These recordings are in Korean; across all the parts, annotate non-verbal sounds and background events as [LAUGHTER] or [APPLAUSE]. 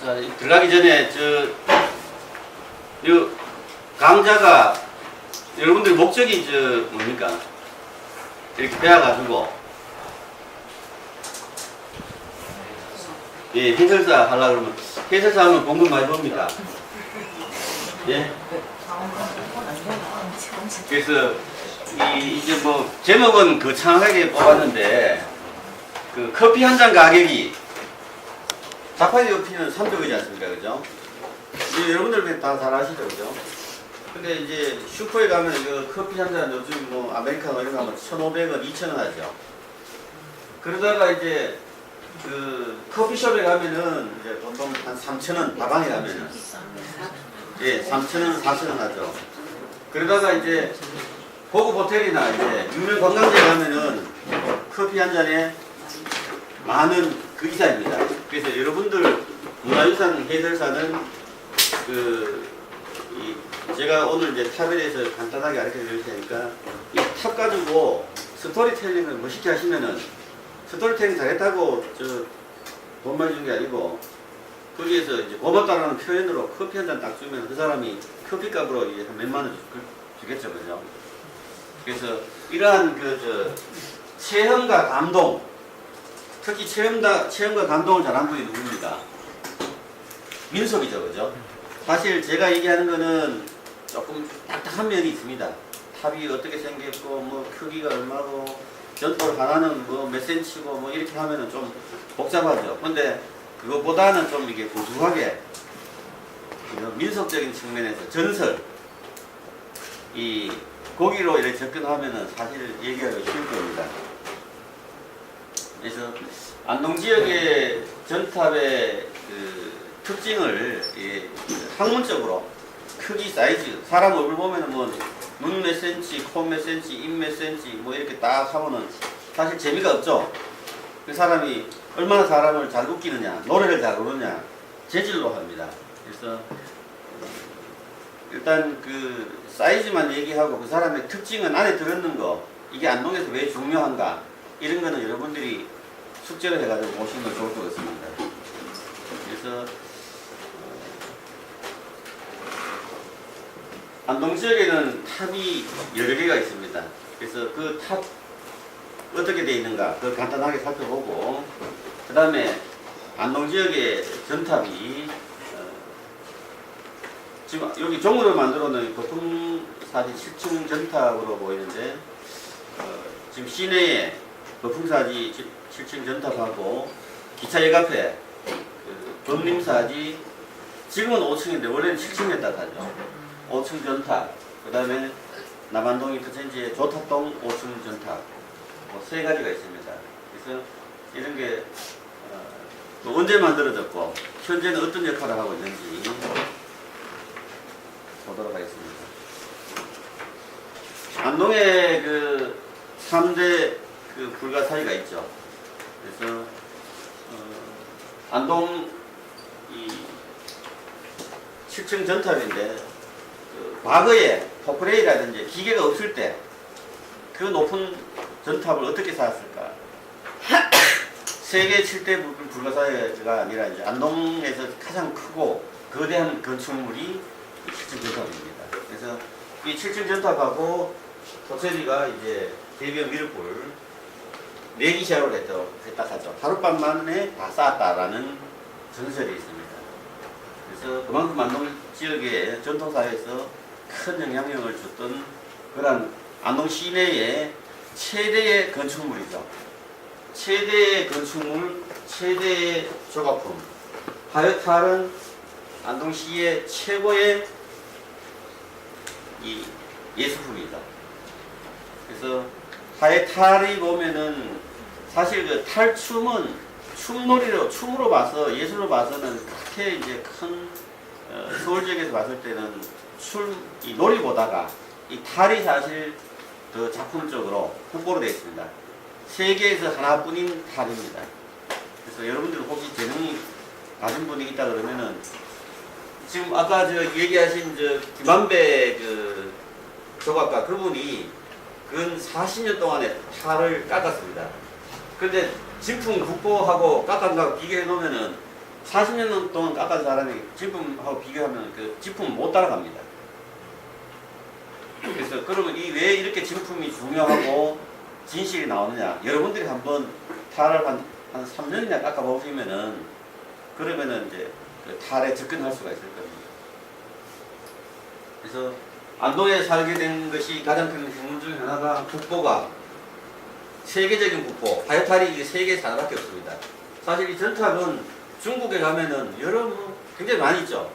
자, 들어가기 전에 저, 요 강좌가 여러분들 목적이 저 뭡니까? 이렇게 배워가지고 예, 해설사 하려 그러면 해설사 하면 공부 많이 봅니다. 예. 그래서 이 이제 뭐 제목은 그 창하게 뽑았는데 그 커피 한 잔 가격이 자파이 커피는 300이지 않습니까, 그죠? 여러분들 다잘 아시죠, 그죠? 근데 이제 슈퍼에 가면 그 커피 한 잔 요즘 뭐 아메리카노 이런 거 하면 1,500원, 2,000원 하죠. 그러다가 이제 그 커피숍에 가면은 이제 보통 한 3,000원 다방에 가면은 예, 3,000원, 4,000원 하죠. 그러다가 이제 고급 호텔이나 이제 유명 관광지에 가면은 커피 한 잔에 많은 그 이상입니다. 그래서 여러분들 문화유산 해설사는 그, 이 제가 오늘 이제 탑에 대해서 간단하게 가르쳐 드릴 테니까 이 탑 가지고 스토리텔링을 멋있게 하시면은 스토리텔링 잘했다고 저돈 많이 준게 아니고 거기에서 이제 고맙다라는 표현으로 커피 한 잔 딱 주면 그 사람이 커피 값으로 이제 한 몇만 원 주- 주겠죠, 그죠? 그래서 이러한 그 저 체험과 감동, 특히 체험다, 체험과 감동을 잘한 분이 누굽니까? 민석이죠, 그죠? 사실 제가 얘기하는 거는 조금 딱딱한 면이 있습니다. 탑이 어떻게 생겼고, 뭐 크기가 얼마고, 전돌 하나는 뭐 몇 센치고, 뭐 이렇게 하면은 좀 복잡하죠. 근데 그것보다는 좀 이게 구수하게 이런 민속적인 측면에서 전설, 이 고기로 이렇게 접근하면은 사실 얘기하기 쉬울 겁니다. 그래서 안동 지역의 전탑의 그 특징을 예, 학문적으로 크기, 사이즈, 사람 얼굴 보면은 뭐눈 몇 센치, 코몇 센치, 입몇 센치 뭐 이렇게 딱 하면은 사실 재미가 없죠. 그 사람이 얼마나 사람을 잘 웃기느냐, 노래를 잘 부르냐, 재질로 합니다. 그래서 일단 그 사이즈만 얘기하고 그 사람의 특징은 안에 들었는 거 이게 안동에서 왜 중요한가 이런 거는 여러분들이 숙제를 해가지고 보시는 거 좋을 것 같습니다. 그래서 어, 안동 지역에는 탑이 여러 개가 있습니다. 그래서 그 탑 어떻게 되어 있는가 그 간단하게 살펴보고 그 다음에 안동 지역의 전탑이 어, 지금 여기 종으로 만들어 놓은 보통 사지 7층 전탑으로 보이는데 어, 지금 시내에 거풍사지 7층 전탑하고 기차 역앞에 그 범림사지 지금은 5층인데 원래는 7층이었다 하죠. 5층 전탑 그 다음에 남안동이 터센지의 조탑동 5층 전탑 뭐세 가지가 있습니다. 그래서 이런 게 어, 또 언제 만들어졌고 현재는 어떤 역할을 하고 있는지 보도록 하겠습니다. 안동에 그 3대 그 불가사의가 있죠. 그래서 어, 안동 이 7층 전탑인데 그 과거에 포크레이라든지 기계가 없을 때 그 높은 전탑을 어떻게 쌓았을까? [COUGHS] 세계 7대 불가사의가 아니라 이제 안동에서 가장 크고 거대한 건축물이 이 7층 전탑입니다. 그래서 이 7층 전탑하고 호텔이가 이제 대변 미르골 했다고 했다 하죠. 하룻밤 만에 다 쌓았다라는 전설이 있습니다. 그래서 그만큼 안동 지역의 전통사회에서 큰 영향력을 줬던 그런 안동 시내의 최대의 건축물이죠. 최대의 건축물, 최대의 조각품. 하여탈은 안동시의 최고의 이 예술품이다. 그래서 하여탈이 보면은 사실 그 탈춤은 춤놀이로 춤으로 봐서 예술로 봐서는 그렇게 이제 큰 어, 서울 지역에서 봤을 때는 춤이 놀이보다가 이 탈이 사실 더 작품적으로 홍보로 되어 있습니다. 세계에서 하나뿐인 탈입니다. 그래서 여러분들 혹시 재능이 가진 분이 있다 그러면은 지금 아까 저 얘기하신 저 김한배 그 조각가 그분이 근 40년 동안에 탈을 깎았습니다. 근데 진품 국보하고 깎았다고 비교해 놓으면은 40년 동안 깎은 사람이 진품하고 비교하면 그 진품 못 따라갑니다. 그래서 그러면 이 왜 이렇게 진품이 중요하고 진실이 나오느냐? 여러분들이 한번 탈을 한, 한 3년이나 깎아보시면은 그러면은 이제 그 탈에 접근할 수가 있을 겁니다. 그래서 안동에 살게 된 것이 가장 큰 행운 중에 하나가 국보가 세계적인 국보, 이게 세계에 하나밖에 없습니다. 사실 이 전탑은 중국에 가면은 여러 뭐 굉장히 많이 있죠.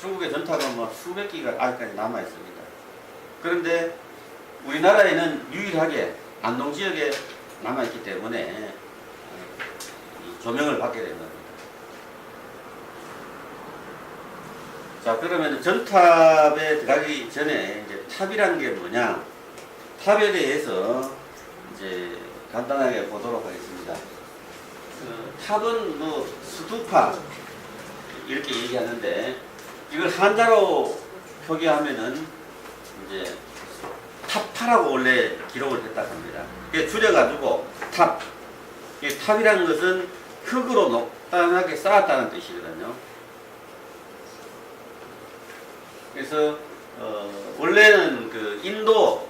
중국의 전탑은 뭐 수백 기가 아직까지 남아 있습니다. 그런데 우리나라에는 유일하게 안동 지역에 남아 있기 때문에 이 조명을 받게 된 겁니다. 자 그러면 전탑에 들어가기 전에 이제 탑이라는 게 뭐냐? 탑에 대해서 이제 간단하게 보도록 하겠습니다. 그 탑은 뭐 스투파 이렇게 얘기하는데 이걸 한자로 표기하면은 이제 탑파라고 원래 기록을 했다고 합니다. 줄여가지고 탑. 이 탑이라는 것은 흙으로 녹단하게 쌓았다는 뜻이거든요. 그래서 어, 원래는 그 인도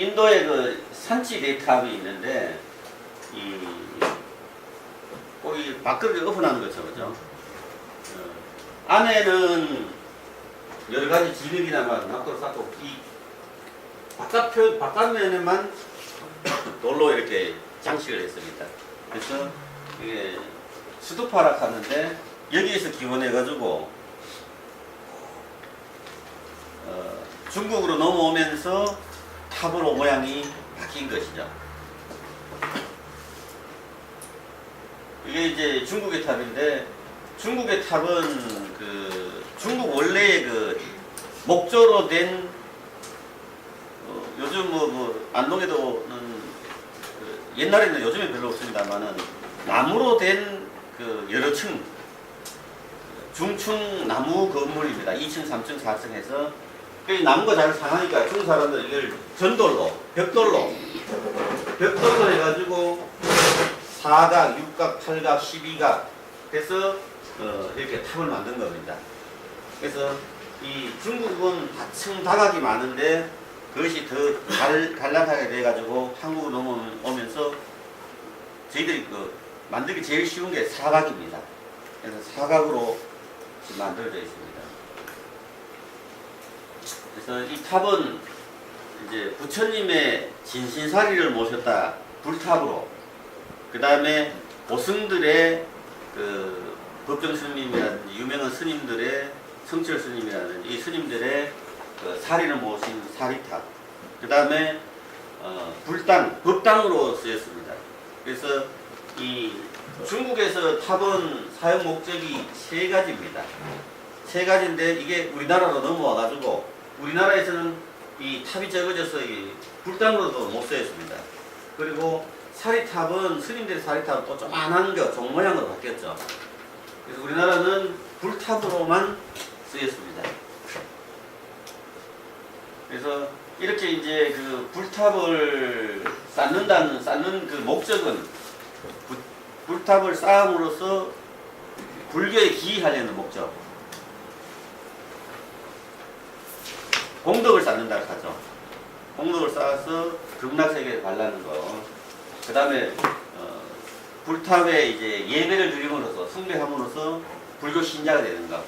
인도에 그 산지 대탑이 있는데 이 거기 밖으로 엎어나는 거죠, 그죠? 어, 안에는 여러 가지 진흙이나마 낙도를 쌓고 이 바깥 바깥면에만 돌로 이렇게 장식을 했습니다. 그래서 이게 수도파락 하는데 여기에서 기원해가지고 어, 중국으로 넘어오면서 탑으로 모양이 바뀐 것이죠. 이게 이제 중국의 탑인데 중국의 탑은 그 중국 원래의 그 목조로 된 어, 요즘 뭐, 뭐 안동에도는 그 옛날에는 요즘에 별로 없습니다만은 나무로 된 그 여러 층 중층 나무 건물입니다. 2층, 3층, 4층 해서 그 나무가 잘 상하니까 중국 사람들 이걸 전돌로 벽돌로 벽돌로 해가지고 4각, 6각, 8각, 12각 해서 어, 이렇게 탑을 만든 겁니다. 그래서 이 중국은 다층 다각이 많은데 그것이 더 갈, 간략하게 돼가지고 한국으로 넘어오면서 저희들이 그 만들기 제일 쉬운 게 사각입니다. 그래서 사각으로 만들어져 있습니다. 그래서 이 탑은 이제 부처님의 진신사리를 모셨다 불탑으로 그 다음에 고승들의 그 법정 스님이라든지 유명한 스님들의 성철 스님이라든지 이 스님들의 그 사리를 모신 사리탑 그 다음에 어, 불당 법당으로 쓰였습니다. 그래서 이 중국에서 탑은 사용 목적이 세 가지입니다. 세 가지인데 이게 우리나라로 넘어와 가지고 우리나라에서는 이 탑이 적어져서 이 불당으로도 못 쓰였습니다. 그리고 사리탑은 스님들의 사리탑은 또 조만한 거, 종 모양으로 바뀌었죠. 그래서 우리나라는 불탑으로만 쓰였습니다. 그래서 이렇게 이제 그 불탑을 쌓는다는 쌓는 그 목적은 부- 불탑을 쌓음으로써 불교에 기이하려는 목적. 공덕을 쌓는다 하죠. 공덕을 쌓아서 극락세계에 갈라는 거. 그 다음에 어, 불탑에 이제 예배를 드림으로써 숭배함으로써 불교 신자가 되는 거.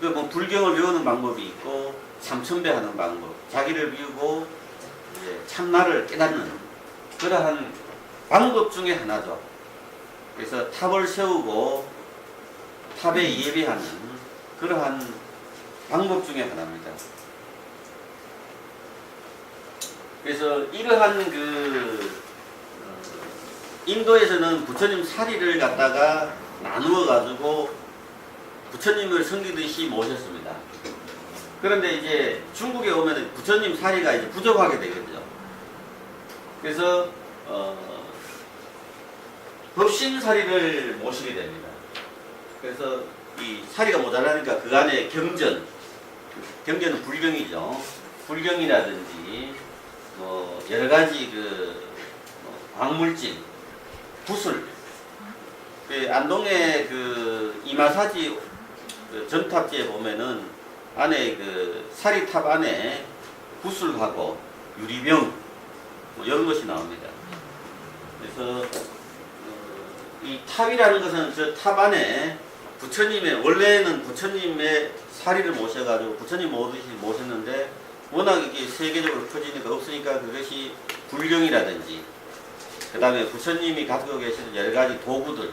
그뭐 불경을 배우는 방법이 있고 삼천배하는 방법, 자기를 비우고 이제 참나를 깨닫는 그러한 방법 중에 하나죠. 그래서 탑을 세우고 탑에 예배하는 그러한 방법 중에 하나입니다. 그래서 이러한 그 어, 인도에서는 부처님 사리를 갖다가 나누어 가지고 부처님을 섬기듯이 모셨습니다. 그런데 이제 중국에 오면 부처님 사리가 이제 부족하게 되겠죠. 그래서 어, 법신 사리를 모시게 됩니다. 그래서 이 사리가 모자라니까 그 안에 경전, 경전은 불경이죠. 불경이라든지 뭐 여러 가지 그뭐 광물질 구슬. 그 안동의 그 이마사지 그 전탑지에 보면은 안에 그 사리탑 안에 구슬하고 유리병 뭐 이런 것이 나옵니다. 그래서 어, 이 탑이라는 것은 저 탑 안에 부처님의 원래는 부처님의 사리를 모셔가지고 부처님 모듯이 모셨는데 워낙 이게 세계적으로 퍼지니까 없으니까 그것이 불경이라든지 그 다음에 부처님이 가지고 계시는 여러 가지 도구들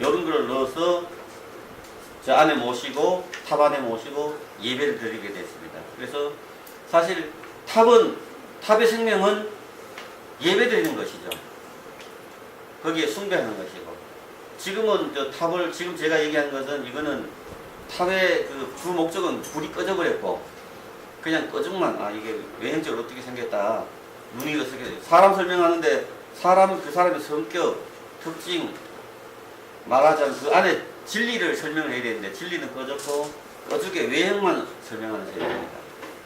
이런 걸 넣어서 저 안에 모시고 탑 안에 모시고 예배를 드리게 됐습니다. 그래서 사실 탑은 탑의 생명은 예배 드리는 것이죠. 거기에 숭배하는 것이고 지금은 저 탑을 지금 제가 얘기한 것은 이거는 탑의 그 주 목적은 불이 꺼져버렸고 그냥 꺼중만 아 이게 외형적으로 어떻게 생겼다 눈이 어떻게 사람 설명하는데 사람은 그 사람의 성격 특징 말하자면 그 안에 진리를 설명을 해야 되는데 진리는 꺼졌고 꺼죽게 외형만 설명하는 세계입니다.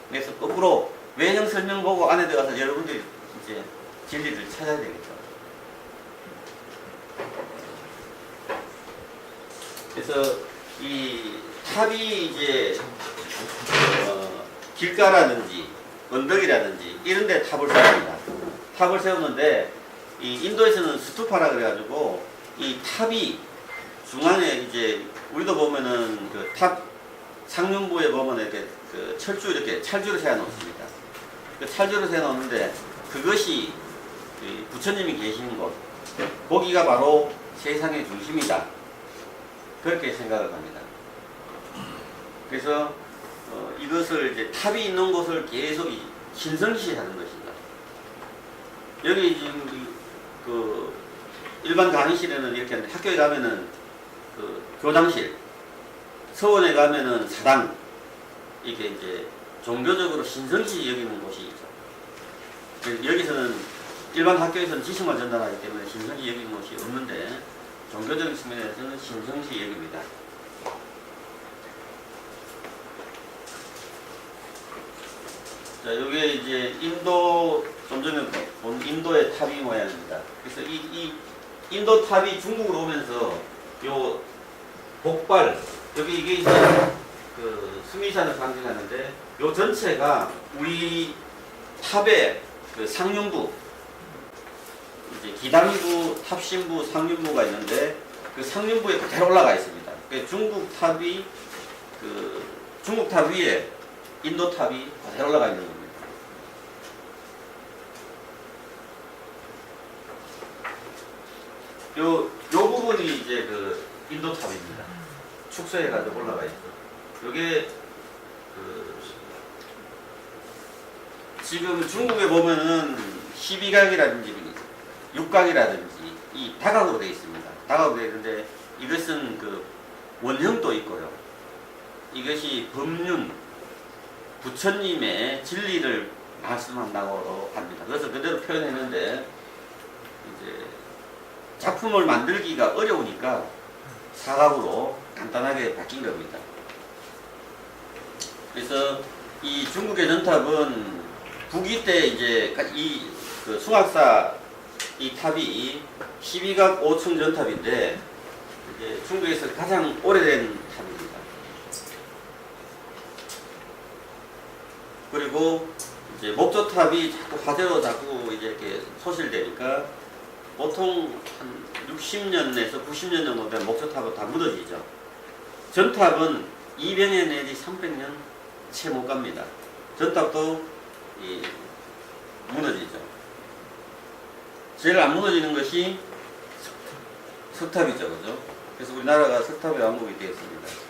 그래서 거꾸로 외형 설명 보고 안에 들어가서 여러분들이 이제 진리를 찾아야 되겠죠. 그래서 이 탑이 이제 어, 길가라든지 언덕이라든지 이런 데 탑을 세웁니다. 탑을 세우는데 이 인도에서는 스투파라 그래가지고 이 탑이 중앙에 이제 우리도 보면은 그 탑 상륜부에 보면 이렇게 그 철주 이렇게 찰주를 세워 놓습니다. 그 찰주를 세워 놓는데 그것이 이 부처님이 계시는 곳 거기가 바로 세상의 중심이다. 그렇게 생각을 합니다. 그래서 어, 이것을 이제 탑이 있는 곳을 계속 이- 신성시하는 것이다. 여기 지금 이- 그 일반 강의실에는 이렇게 하는데 학교에 가면은 그 교장실, 서원에 가면은 사당 이게 이제 종교적으로 신성시 여기는 곳이 있죠. 여기서는 일반 학교에서는 지식만 전달하기 때문에 신성시 여기는 곳이 없는데 종교적인 측면에서는 신성시 여깁니다. 자, 이게 이제 인도 좀 전에 본 인도의 탑이 모양입니다. 그래서 이, 이 인도 탑이 중국으로 오면서 요 복발 여기 이게 이제 그 수미산을 상징하는데 요 전체가 우리 탑의 그 상륜부 이제 기당부, 탑신부, 상륜부가 있는데 그 상륜부에 그대로 올라가 있습니다. 그 중국 탑이 그 중국 탑 위에 인도 탑이 그대로 올라가 있는 겁니다. 요, 요 부분이 이제 그 인도 탑입니다. 축소해가지고 올라가 있죠. 요게 그 지금 중국에 보면은 12각이라든지 육각이라든지 이 다각으로 되어 있습니다. 다각으로 되어 있는데 이것은 그 원형도 있고요. 이것이 법륜 부처님의 진리를 말씀한다고 합니다. 그래서 그대로 이제 작품을 만들기가 어려우니까 사각으로 간단하게 바뀐 겁니다. 그래서 이 중국의 전탑은 북위 때 이제 이 그 숭악사 이 탑이 12각 5층 전탑인데 중국에서 가장 오래된 탑입니다. 그리고 이제 목조탑이 자꾸 화재로 자꾸 이제 이렇게 소실되니까 보통 한 60년에서 90년 정도 되면 목조탑은 다 무너지죠. 전탑은 200년 내지 300년 채 못 갑니다. 전탑도 이 무너지죠. 제일 안 무너지는 것이 석탑이죠, 그죠? 그래서 우리나라가 석탑의 왕국이 되었습니다.